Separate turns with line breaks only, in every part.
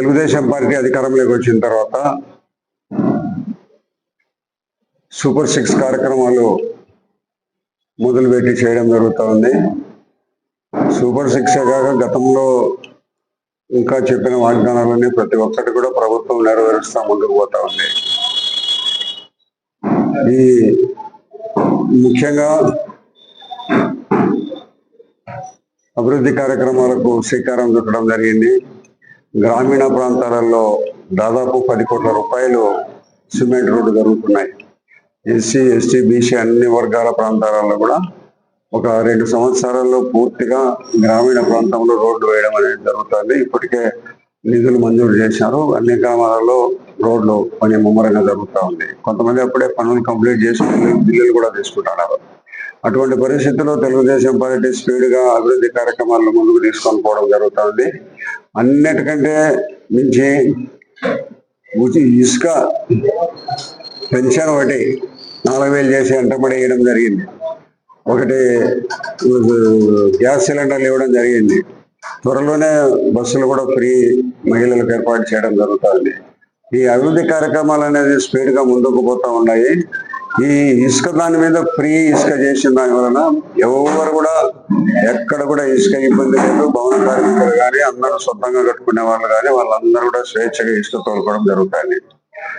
Telugu Desam party అధికారంలోకి వచ్చిన తర్వాత సూపర్ సిక్స్ కార్యక్రమాలు మొదలుపెట్టి చేయడం జరుగుతూ ఉంది సూపర్ సిక్స్ కాక గతంలో ఇంకా చెప్పిన వాగ్దానాలన్నీ ప్రతి ఒక్కటి కూడా ప్రభుత్వం నెరవేరుస్తూ ముందుకు పోతా ఉంది. ఈ ముఖ్యంగా అభివృద్ధి కార్యక్రమాలకు శ్రీకారం చుట్టడం జరిగింది. గ్రామీణ ప్రాంతాలలో దాదాపు పది కోట్ల రూపాయలు సిమెంట్ రోడ్డు జరుగుతున్నాయి. ఎస్సీ ఎస్టీ బీసీ అన్ని వర్గాల ప్రాంతాలలో కూడా ఒక రెండు సంవత్సరాల్లో పూర్తిగా గ్రామీణ ప్రాంతంలో రోడ్డు వేయడం అనేది జరుగుతుంది. ఇప్పటికే నిధులు మంజూరు చేశారు. అన్ని గ్రామాలలో రోడ్లు పని ముమ్మరంగా జరుగుతూ ఉంది. కొంతమంది అప్పుడే పనులు కంప్లీట్ చేసి బిల్లులు కూడా తీసుకుంటున్నారు. అటువంటి పరిస్థితుల్లో తెలుగుదేశం పార్టీ స్పీడ్గా అభివృద్ధి కార్యక్రమాలను ముందుకు తీసుకొని పోవడం జరుగుతుంది. అన్నిటికంటే మించి ఇసుక పెన్షన్ ఒకటి నాలుగు వేలు చేసి ఎంటబడి వేయడం జరిగింది. ఒకటి గ్యాస్ సిలిండర్లు ఇవ్వడం జరిగింది. త్వరలోనే బస్సులు కూడా ఫ్రీ మహిళలకు ఏర్పాటు చేయడం జరుగుతుంది. ఈ అభివృద్ధి కార్యక్రమాలు అనేది స్పీడ్గా ముందుకు పోతా ఉన్నాయి. ఈ ఇసుక దాని మీద ఫ్రీ ఇసుక చేసిన దాని వలన ఎవరు కూడా ఎక్కడ కూడా ఇసుక ఇబ్బంది లేదు. భవన కార్మికులు కానీ అందరూ సొంతంగా కట్టుకునే వాళ్ళు కానీ వాళ్ళందరూ కూడా స్వేచ్ఛగా ఇసుక తోలుకోవడం జరుగుతుంది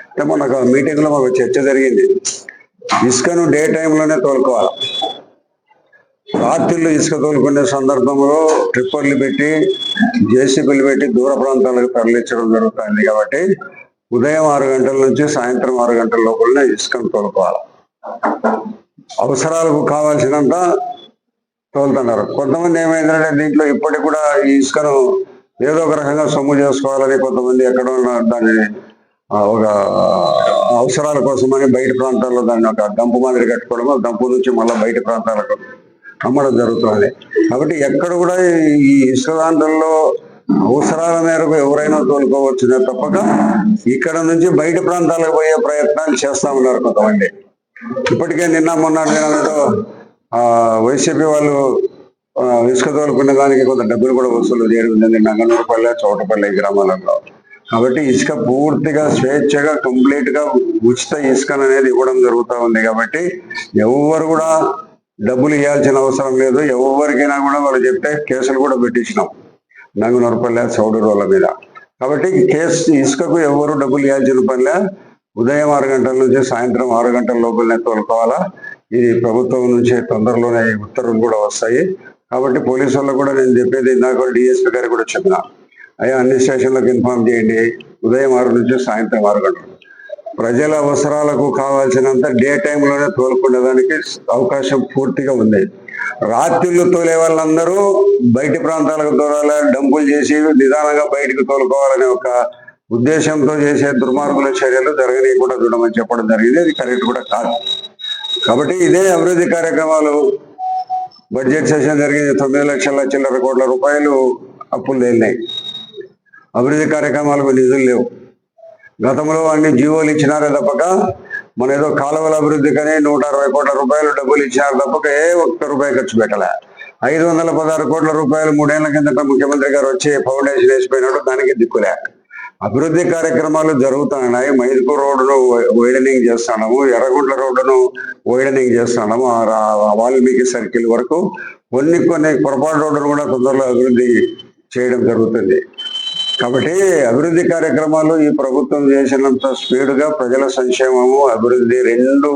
అంటే మనకు మీటింగ్లో మాకు చర్చ జరిగింది. ఇసుకను డే టైంలోనే తోలుకోవాలి. రాత్రిళ్ళు ఇసుక తోలుకునే సందర్భంలో ట్రిప్పర్లు పెట్టి జేసీబీలు పెట్టి దూర ప్రాంతాలకు తరలించడం జరుగుతుంది కాబట్టి ఉదయం ఆరు గంటల నుంచి సాయంత్రం ఆరు గంటల లోపలనే ఇసుకను తోలుకోవాలి. అవసరాలకు కావాల్సినంత తోలుతున్నారు. కొంతమంది ఏమైందంటే దీంట్లో ఇప్పటికి కూడా ఈ ఇసుకను ఏదో ఒక రకంగా సొమ్ము చేసుకోవాలని కొంతమంది ఎక్కడ ఉన్న దాన్ని ఒక అవసరాల కోసమని బయట ప్రాంతాల్లో దాన్ని ఒక డంపు మాదిరి కట్టుకోవడం దంపు డంపు నుంచి మళ్ళీ బయట ప్రాంతాలకు అమ్మడం జరుగుతుంది. కాబట్టి ఎక్కడ కూడా ఈ ఇసుక దాంట్లో అవసరాల మేరకు ఎవరైనా తోలుకోవచ్చునే తప్పక ఇక్కడ నుంచి బయట ప్రాంతాలకు పోయే ప్రయత్నాలు చేస్తా ఉన్నారు కొంతమంది. ఇప్పటికే నిన్న మొన్న దినాలలో ఆ వైసీపీ వాళ్ళు ఇసుక తోలుకునే దానికి కొంత డబ్బులు కూడా వసూలు చేయడం జరిగింది. నంగనూరుపల్లె చోటపల్లి గ్రామాలలో. కాబట్టి ఇసుక పూర్తిగా స్వేచ్ఛగా కంప్లీట్గా ఉచిత ఇసుక అనేది ఇవ్వడం జరుగుతూ ఉంది కాబట్టి ఎవరు కూడా డబ్బులు ఇవ్వాల్సిన అవసరం లేదు. ఎవరికైనా కూడా వాళ్ళు చెప్తే కేసులు కూడా పెట్టించినాం. నంగునూరుపల్లె చౌడూరుల మీద. కాబట్టి కేసు ఇసుకకు ఎవరు డబ్బులు ఇవ్వాల్సిన పనిలే. ఉదయం ఆరు గంటల నుంచి సాయంత్రం ఆరు గంటల లోపలనే తోలుకోవాలా. ఇది ప్రభుత్వం నుంచి తొందరలోనే ఉత్తర్వులు కూడా వస్తాయి. కాబట్టి పోలీసు వాళ్ళకు కూడా నేను చెప్పేది ఇందాక డిఎస్పీ గారికి కూడా చెప్పిన. అయ్యా అన్ని స్టేషన్లకు ఇన్ఫార్మ్ చేయండి. ఉదయం ఆరు నుంచి సాయంత్రం ఆరు గంటలు ప్రజల అవసరాలకు కావాల్సినంత డే టైంలోనే తోలుకునేదానికి అవకాశం పూర్తిగా ఉంది. రాత్రులు తోలే వాళ్ళందరూ బయటి ప్రాంతాలకు తోలాలి డంపులు చేసి నిదానంగా బయటకు తోలుకోవాలనే ఒక ఉద్దేశంతో చేసే దుర్మార్గుల చర్యలు జరగనీయకుండా చూడమని చెప్పడం జరిగింది. అది కరెక్ట్ కూడా కాదు. కాబట్టి ఇదే అభివృద్ధి కార్యక్రమాలు. బడ్జెట్ సెషన్ జరిగింది. తొమ్మిది లక్షల చిల్లర కోట్ల రూపాయలు అప్పులు తేలినాయి. అభివృద్ధి కార్యక్రమాలకు నిధులు లేవు. గతంలో అన్ని జీవోలు ఇచ్చినారే తప్పక మన ఏదో కాలువల అభివృద్ధికని నూట అరవై కోట్ల రూపాయలు డబ్బులు ఇచ్చినారు తప్పక ఏ ఒక్క రూపాయి ఖర్చు పెట్టలే. ఐదు వందల పదహారు కోట్ల రూపాయలు మూడేళ్ళ కిందట ముఖ్యమంత్రి గారు వచ్చి ఫౌండేషన్ వేసిపోయినాడు దానికి దిక్కులే. అభివృద్ధి కార్యక్రమాలు జరుగుతున్నాయి. మైదుకూరు రోడ్డును వైడనింగ్ చేస్తున్నాము ఎర్రగుంట్ల రోడ్డును వైడనింగ్ చేస్తున్నాము. వాల్మీకి సర్కిల్ వరకు కొన్ని కొన్ని పొరపాటు రోడ్డును కూడా తొందరలో అభివృద్ధి చేయడం జరుగుతుంది. కాబట్టి అభివృద్ధి కార్యక్రమాలు ఈ ప్రభుత్వం చేసినంత స్పీడ్గా ప్రజల సంక్షేమము అభివృద్ధి రెండు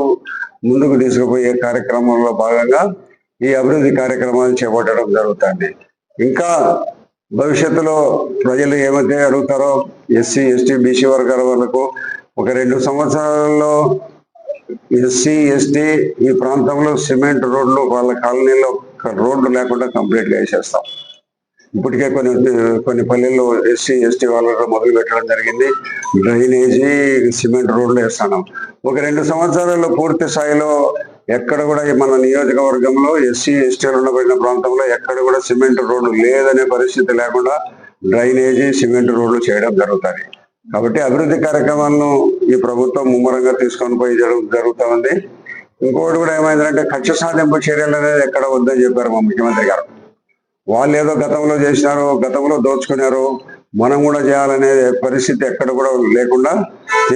ముందుకు తీసుకుపోయే కార్యక్రమంలో భాగంగా ఈ అభివృద్ధి కార్యక్రమాలు చేపట్టడం జరుగుతుంది. ఇంకా భవిష్యత్తులో ప్రజలు ఏమైతే అడుగుతారో ఎస్సీ ఎస్టీ బీసీ వర్గాల వాళ్ళకు ఒక రెండు సంవత్సరాలలో ఎస్సీ ఎస్టీ ఈ ప్రాంతంలో సిమెంట్ రోడ్లు వాళ్ళ కాలనీలో రోడ్లు లేకుండా కంప్లీట్గా వేసేస్తాం. ఇప్పటికే కొన్ని కొన్ని పల్లెల్లో ఎస్సీ ఎస్టీ వాళ్ళతో మొదలు పెట్టడం జరిగింది. డ్రైనేజీ సిమెంట్ రోడ్లు వేస్తాను. ఒక రెండు సంవత్సరాల్లో పూర్తి స్థాయిలో ఎక్కడ కూడా మన నియోజకవర్గంలో ఎస్సీ ఎస్టీలు ఉండబడిన ప్రాంతంలో ఎక్కడ కూడా సిమెంట్ రోడ్డు లేదనే పరిస్థితి లేకుండా డ్రైనేజీ సిమెంట్ రోడ్లు చేయడం జరుగుతుంది. కాబట్టి అభివృద్ధి కార్యక్రమాలను ఈ ప్రభుత్వం ముమ్మరంగా తీసుకొని పోయి జరుగు ఉంది. ఇంకోటి కూడా ఏమైందంటే ఖర్చు సాధింపు చర్యలు అనేది ఎక్కడ వద్దని చెప్పారు మా ముఖ్యమంత్రి గారు. వాళ్ళు ఏదో గతంలో చేసినారు గతంలో దోచుకున్నారు మనం కూడా చేయాలనే పరిస్థితి ఎక్కడ కూడా లేకుండా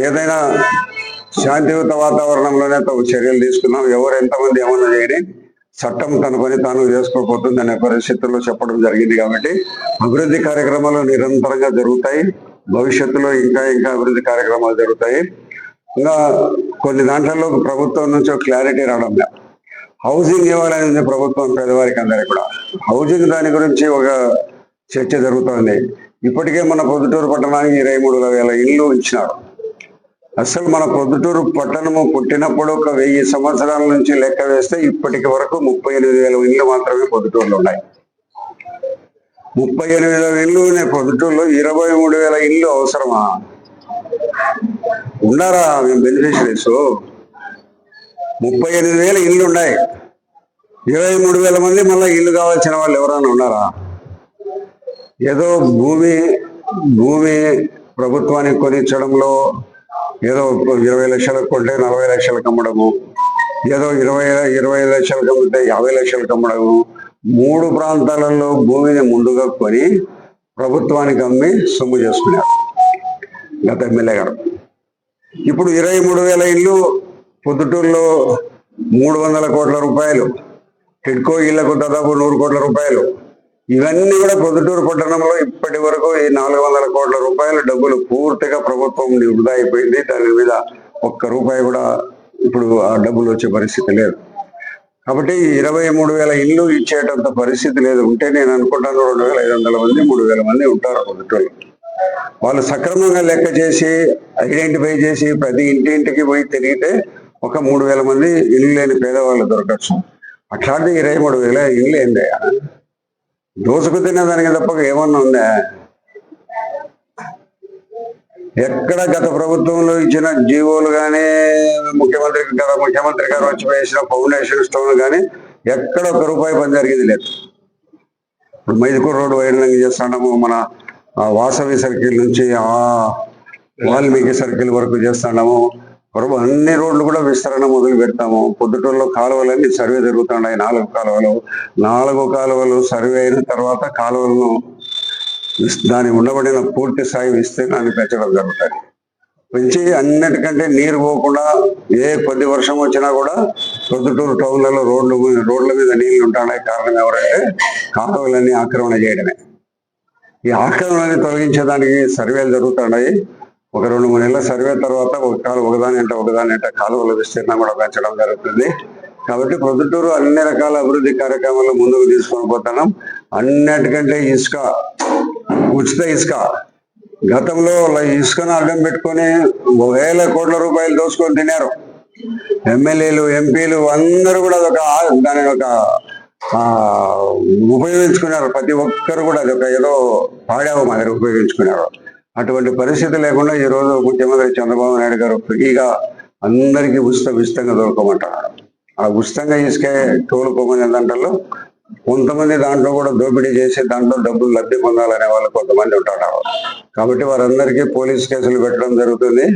ఏదైనా శాంతియుత వాతావరణంలోనే తమ చర్యలు తీసుకున్నాం. ఎవరు ఎంతమంది ఏమన్నా చేయని చట్టం తన పని తాను చేసుకోబోతుంది అనే పరిస్థితుల్లో చెప్పడం జరిగింది కాబట్టి అభివృద్ధి కార్యక్రమాలు నిరంతరంగా జరుగుతాయి. భవిష్యత్తులో ఇంకా ఇంకా అభివృద్ధి కార్యక్రమాలు జరుగుతాయి. ఇంకా కొన్ని దాంట్లో ప్రభుత్వం నుంచి క్లారిటీ రావడం లేదు. హౌసింగ్ ఇవ్వాలనేది ప్రభుత్వం పేదవారికి అందరికీ కూడా. హౌసింగ్ దాని గురించి ఒక చర్చ జరుగుతోంది. ఇప్పటికే మన పొద్దుటూరు పట్టణానికి ఇరవై మూడు వేల ఇళ్ళు ఇచ్చినారు అసలు మన పొద్దుటూరు పట్టణము పుట్టినప్పుడు ఒక వెయ్యి సంవత్సరాల నుంచి లెక్క వేస్తే ఇప్పటికి వరకు ముప్పై ఎనిమిది వేల ఇళ్ళు మాత్రమే పొద్దుటూరులో ఉన్నాయి. ముప్పై ఎనిమిది వేల ఇళ్ళు ఉన్నాయి. పొద్దుటూరులో ఇరవై మూడు వేల ఇళ్ళు అవసరమా? ఉన్నారా మేము బెనిఫిషరీస్ ముప్పై ఎనిమిది వేల ఇళ్ళు ఉన్నాయి ఇరవై మూడు వేల మంది మళ్ళీ ఇల్లు కావాల్సిన వాళ్ళు ఎవరైనా ఉన్నారా? ఏదో భూమి భూమి ప్రభుత్వానికి కొనిచ్చడంలో ఏదో ఇరవై లక్షలకు కొంటే నలభై లక్షలకు అమ్మడము ఏదో ఇరవై ఇరవై లక్షలకు అమ్మితే యాభై లక్షలకు అమ్మడము మూడు ప్రాంతాలలో భూమిని ముందుగా కొని ప్రభుత్వానికి అమ్మి సొమ్ము చేసుకున్నారు. గత ఎమ్మెల్యే గారు. ఇప్పుడు ఇరవై మూడు వేల ఇల్లు పొద్దుటూరులో మూడు వందల కోట్ల రూపాయలు టిడ్కో ఇళ్ళకు దాదాపు నూరు కోట్ల రూపాయలు. ఇవన్నీ కూడా పొద్దుటూరు పట్టణంలో ఇప్పటి వరకు ఈ నాలుగు వందల కోట్ల రూపాయల డబ్బులు పూర్తిగా ప్రభుత్వం వృధా అయిపోయింది. దాని మీద ఒక్క రూపాయి కూడా ఇప్పుడు ఆ డబ్బులు వచ్చే పరిస్థితి లేదు. కాబట్టి ఇరవై మూడు వేల ఇల్లు ఇచ్చేటంత పరిస్థితి లేదు ఉంటే నేను అనుకుంటాను రెండు వేల ఐదు వందల మంది మూడు వేల మంది ఉంటారు పొద్దుటూరు. వాళ్ళు సక్రమంగా లెక్క చేసి ఐడెంటిఫై చేసి ప్రతి ఇంటింటికి పోయి తిరిగితే ఒక మూడు వేల మంది ఇల్లు లేని పేదవాళ్ళు దొరకచ్చు. అట్లాంటి ఇరవై మూడు వేల ఇల్లు ఏంటి దోసుకు తినేదానికి తప్ప ఏమన్నా ఉందా? ఎక్కడ గత ప్రభుత్వంలో ఇచ్చిన జీవోలు కానీ ముఖ్యమంత్రి గత ముఖ్యమంత్రి గారు వచ్చి వేసిన ఫౌండేషన్ స్టోన్ కానీ ఎక్కడ ఒక రూపాయి పని జరిగింది లేదు. ఇప్పుడు మైదుకూరు రోడ్డు వైర్లింగ్ చేస్తున్నాము మన వాసవి సర్కిల్ నుంచి ఆ వాల్మీకి సర్కిల్ వరకు చేస్తున్నాము వరకు అన్ని రోడ్లు కూడా విస్తరణ మొదలు పెడతాము. పొద్దుటూరులో కాలువలన్నీ సర్వే జరుగుతున్నాయి నాలుగు కాలువలు. నాలుగు కాలువలు సర్వే అయిన తర్వాత కాలువలను దాని ఉండబడిన పూర్తి స్థాయి విస్తీర్ణాన్ని పెంచడం జరుగుతుంది పెంచి అన్నిటికంటే నీరు పోకుండా ఏ కొద్ది వర్షం వచ్చినా కూడా పొద్దుటూరు టౌన్లలో రోడ్లు రోడ్ల మీద నీళ్ళు ఉంటాయి కారణం ఎవరంటే కాలువలన్నీ ఆక్రమణ చేయడమే. ఈ ఆక్రమణని తొలగించేదానికి సర్వేలు జరుగుతున్నాయి. ఒక రెండు మూడు నెలల సర్వే తర్వాత ఒక కాలు ఒకదాని అంటే ఒకదాని అంటే కాలువల విస్తీర్ణం కూడా పెంచడం జరుగుతుంది. కాబట్టి ప్రొద్దుటూరు అన్ని రకాల అభివృద్ధి కార్యక్రమాలు ముందుకు తీసుకొని పోతున్నాం. అన్నిటికంటే ఇసుక ఉచిత ఇసుక. గతంలో ఇసుకను అడ్డం పెట్టుకొని వేల కోట్ల రూపాయలు దోసుకొని తినారు ఎమ్మెల్యేలు ఎంపీలు అందరూ కూడా అదొక దాని ఒక ఉపయోగించుకున్నారు. ప్రతి ఒక్కరు కూడా అదొక ఏదో పాడావు మాదిరి ఉపయోగించుకున్నారు. అటువంటి పరిస్థితి లేకుండా ఈ రోజు ముఖ్యమంత్రి చంద్రబాబు నాయుడు గారు ఫ్రీగా అందరికీ ఉచిత ఉచితంగా దొరకమంటున్నారు ఆ ఉచితంగా ఇసుకే తోలుకోమని దాంట్లో కొంతమంది దాంట్లో కూడా దోపిడీ చేసి దాంట్లో డబ్బులు లబ్ధి పొందాలనే వాళ్ళు కొంతమంది ఉంటారు. కాబట్టి వారందరికీ పోలీస్ కేసులు పెట్టడం జరుగుతుంది.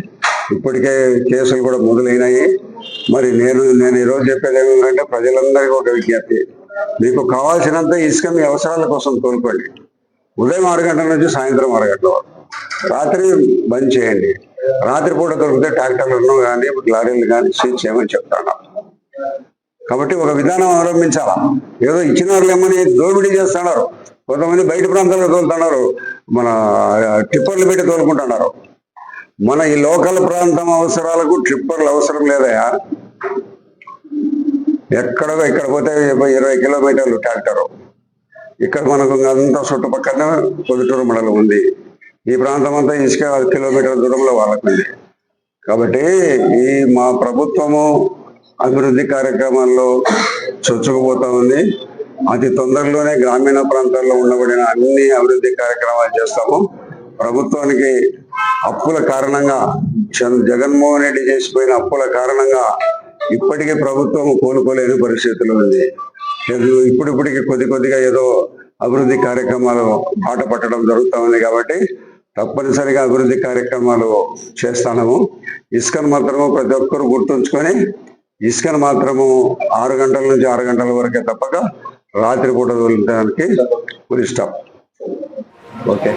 ఇప్పటికే కేసులు కూడా మొదలైనాయి. మరి నేను నేను ఈ రోజు చెప్పేది ఏమిటంటే ప్రజలందరికీ ఒక విజ్ఞప్తి. మీకు కావాల్సినంత ఇసుక మీ అవసరాల కోసం తోలుకోండి. ఉదయం ఆరు గంటల నుంచి సాయంత్రం ఆరు గంటల వరకు. రాత్రి బంద్ చేయండి. రాత్రిపూట దొరికితే ట్రాక్టర్లను కానీ లారీలు కానీ సీజ్ చేయమని చెప్తాను. కాబట్టి ఒక విధానం అవలంబించాలా? ఏదో ఇచ్చిన వాళ్ళు ఏమని దోపిడీ చేస్తున్నారు. కొంతమంది బయట ప్రాంతాల్లో తోలుతున్నారు. మన టిప్పర్లు పెట్టి తోలుకుంటున్నారు. మన ఈ లోకల్ ప్రాంతం అవసరాలకు ట్రిప్పర్లు అవసరం లేదయా? ఎక్కడ ఇక్కడ పోతే ఇరవై కిలోమీటర్లు ట్రాక్టర్. ఇక్కడ మనకు అంతా చుట్టుపక్కల పొద్దుటూరు మండలం ఉంది. ఈ ప్రాంతం అంతా ఇసుక కిలోమీటర్ల దూరంలో వాళ్ళకు ఉంది కాబట్టి ఈ మా ప్రభుత్వము అభివృద్ధి కార్యక్రమాల్లో చొచ్చుకుపోతా ఉంది. అతి తొందరలోనే గ్రామీణ ప్రాంతాల్లో ఉండబడిన అన్ని అభివృద్ధి కార్యక్రమాలు చేస్తాము. ప్రభుత్వానికి అప్పుల కారణంగా జగన్మోహన్ రెడ్డి చేసిపోయిన అప్పుల కారణంగా ఇప్పటికీ ప్రభుత్వం కోలుకోలేని పరిస్థితులు ఉంది. ఇప్పుడిప్పటికి కొద్ది కొద్దిగా ఏదో అభివృద్ధి కార్యక్రమాలు బాట పట్టడం జరుగుతూ ఉంది కాబట్టి తప్పనిసరిగా అభివృద్ధి కార్యక్రమాలు చేస్తాము ఇసుకను మాత్రము ప్రతి ఒక్కరు గుర్తుంచుకొని ఇసుకను మాత్రము ఆరు గంటల నుంచి ఆరు గంటల వరకే తప్పక రాత్రిపూట తోలడానికి పూరి ఓకే